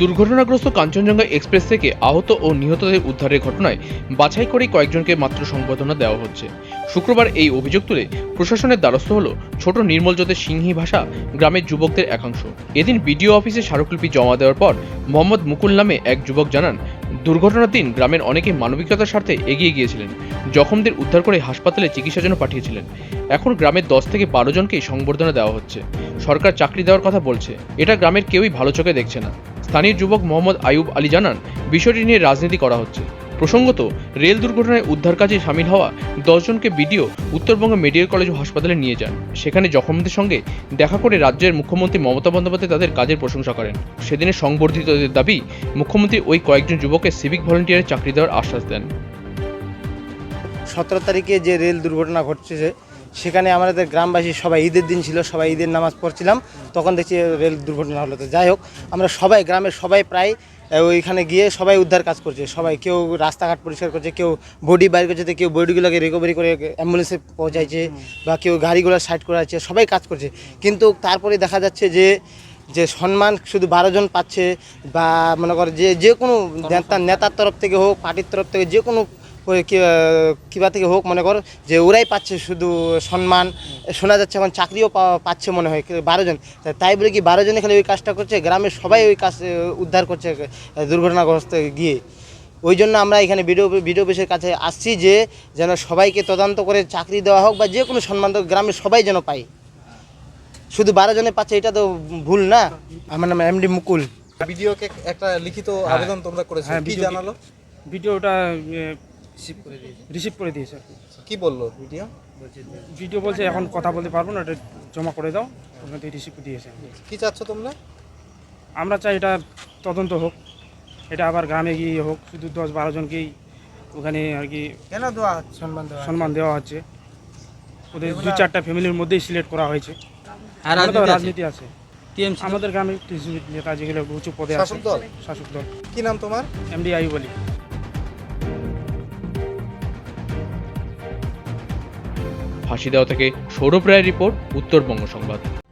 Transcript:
দুর্ঘটনাগ্রস্ত Kanchenjunga express থেকে আহত ও নিহতদের উদ্ধারের ঘটনায় বাছাই করে কয়েকজনকে মাত্র সংবর্ধনা দেওয়া হচ্ছে। শুক্রবার এই অভিযোগ তুলে প্রশাসনের দ্বারস্থ হল ছোট নির্মলজ্যোতের সিংহী ভাষা গ্রামের যুবকদের একাংশ। এদিন বিডিও অফিসে স্মারকলিপি জমা দেওয়ার পর মোহাম্মদ মুকুল নামে এক যুবক জানান, দুর্ঘটনার দিন গ্রামের অনেকে মানবিকতার স্বার্থে এগিয়ে গিয়েছিলেন। জখমদের উদ্ধার করে হাসপাতালে চিকিৎসার জন্য পাঠিয়েছিলেন। এখন গ্রামের দশ থেকে বারো জনকেই সংবর্ধনা দেওয়া হচ্ছে। সরকার চাকরি দেওয়ার কথা বলছে। এটা গ্রামের কেউই ভালো চোখে দেখছে না। স্থানীয় যুবক মোহাম্মদ আয়ুব আলী জানান, বিষয়টি নিয়ে রাজনীতি করা হচ্ছে। প্রসঙ্গত, রেল দুর্ঘটনায় উদ্ধার কাজে সামিল হওয়া দশজনকে বিডিও উত্তরবঙ্গ মেডিকেল কলেজ হাসপাতালে নিয়ে যান। সেখানে জখমদের সঙ্গে দেখা করে রাজ্যের মুখ্যমন্ত্রী মমতা বন্দ্যোপাধ্যায় তাদের কাজের প্রশংসা করেন। সেদিনের সংবর্ধিতদের দাবি, মুখ্যমন্ত্রী ওই কয়েকজন যুবককে সিভিক ভলেন্টিয়ারের চাকরি দেওয়ার আশ্বাস দেন। সতেরো তারিখে যে রেল দুর্ঘটনা ঘটছে সেখানে আমাদের গ্রামবাসী সবাই ঈদের দিন ছিল সবাই ঈদের নামাজ পড়ছিলাম। তখন দেখছি রেল দুর্ঘটনা হলো তো যাই হোক আমরা সবাই গ্রামের সবাই প্রায় ওইখানে গিয়ে সবাই উদ্ধার কাজ করছে। সবাই কেউ রাস্তাঘাট পরিষ্কার করছে কেউ বডি বাইর করছে কেউ বডিগুলোকে রিকভারি করে অ্যাম্বুলেন্সে পৌঁছাইছে বা কেউ গাড়িগুলো সাইড করে আছে সবাই কাজ করছে। কিন্তু তারপরে দেখা যাচ্ছে যে যে সম্মান শুধু বারো জন পাচ্ছে বা মনে করে যে যে কোনো নেতা নেতার তরফ থেকে হোক পার্টির তরফ থেকে যে কোনো ওই কিবা থেকে হোক মনে কর যে ওরাই পাচ্ছে শুধু সম্মান। শোনা যাচ্ছে এখন চাকরিও পা- পাচ্ছে মনে হয় বারো জন। তা- তাই বলে কি বারো জনে খালি ওই কাজটা করছে গ্রামের সবাই ওই কাজ উদ্ধার করছে দুর্ঘটনাগ্রস্ত গিয়ে। ওই জন্য আমরা এখানে বিডিও বিডিও অফিসের কাছে আসছি যে যেন সবাইকে তদন্ত করে চাকরি দেওয়া হোক বা যে কোনো সম্মান তো গ্রামের সবাই যেন পায়। শুধু বারো জনে পাচ্ছে এটা তো ভুল না? আমার নাম এমডি মুকুল। ভিডিওকে একটা লিখিত আবেদন তোমরা করেছ হ্যাঁ, কি জানালো? ভিডিওটা রিসিভ করে দিয়েছে। কি কি বলল ভিডিও? ভিডিও বলছে এখন কথা বলতে পারব না এটা জমা করে দাও। ওখান থেকে রিসিভ দিয়েছে। কি চাচ্ছ তোমরা? আমরা চাই এটা তদন্ত হোক এটা আবার গ্রামে গিয়ে হোক শুধু দশ বারো জনকেই ওখানে আর কি কেন দেওয়া সম্মান দেওয়া সম্মান দেওয়া হচ্ছে? ওদের দু চারটা ফ্যামিলির মধ্যেই সিলেক্ট করা হয়েছে। আর রাজনীতি আছে? আমাদের গ্রামে নেতা যেগুলো উঁচু পদে আছে। শাসক দল? শাসক দল। কি নাম তোমার? এমডি আইব আলী। ফাঁসি দেওয়া থেকে সৌরভ রায়ের রিপোর্ট উত্তরবঙ্গ সংবাদ।